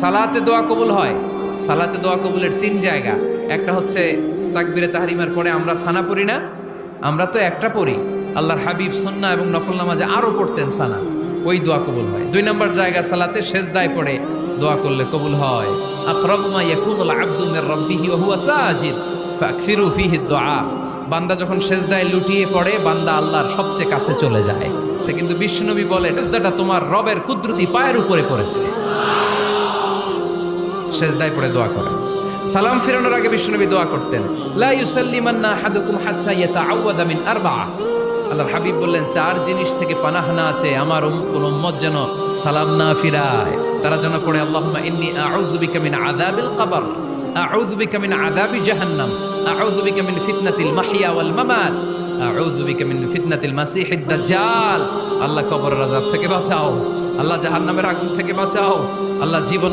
সালাতে দোয়া কবুল হয়। সালাতে দোয়া কবুলের তিন জায়গা। একটা হচ্ছে তাকবিরে তাহারিমার পরে আমরা সানা পড়ি না। আমরা তো একটা পড়ি। আল্লাহর হাবিব সন্না এবং নফল নামাজে আরও পড়তেন সানা। ওই দোয়া কবুল হয়। দুই নম্বর জায়গা সালাতে শেষদায় পড়ে। দোয়া করলে কবুল হয়। আকরাবুমা ইয়াকুনুল আবদু মির রাব্বিহি ওয়া সাজিদ। ফাকসিরু ফিহি দুআ বান্দা যখন শেষদায় লুটিয়ে পড়ে, বান্দা আল্লাহর সবচেয়ে কাছে চলে যায়। তা কিন্তু বিশ্বনবী বলে শেষদাটা তোমার রবের কুদরতি পায়ের উপরে পড়েছে। সেজদায় পড়ে দোয়া করেন। সালাম ফিরানোর আগে বিশ্বনবী দোয়া করতেন, লা ইউসাল্লিমান্না আহাদুকুম হাত্তা মিন আল্লাহর হাবিব বললেন, চার জিনিস থেকে পানাহানা আছে আমার কোন উম্মত যেন সালাম না ফিরায়। তারা যেন পড়ে, আল্লাহুম্মা ইন্নী আউযু বিকা মিন আযাবিল কবর। আউযু বিকা মিন আযাবি জাহান্নাম। আউযু বিকা মিন ফিতনাতিল মাহইয়া ওয়াল মামাত। আউযু বিকা মিন ফিতনাতিল দাজ্জাল। আল্লাহ কবরের আযাব থেকে বাঁচাও। আল্লাহ জাহান্নামের আগুন থেকে বাঁচাও। আল্লাহ জীবন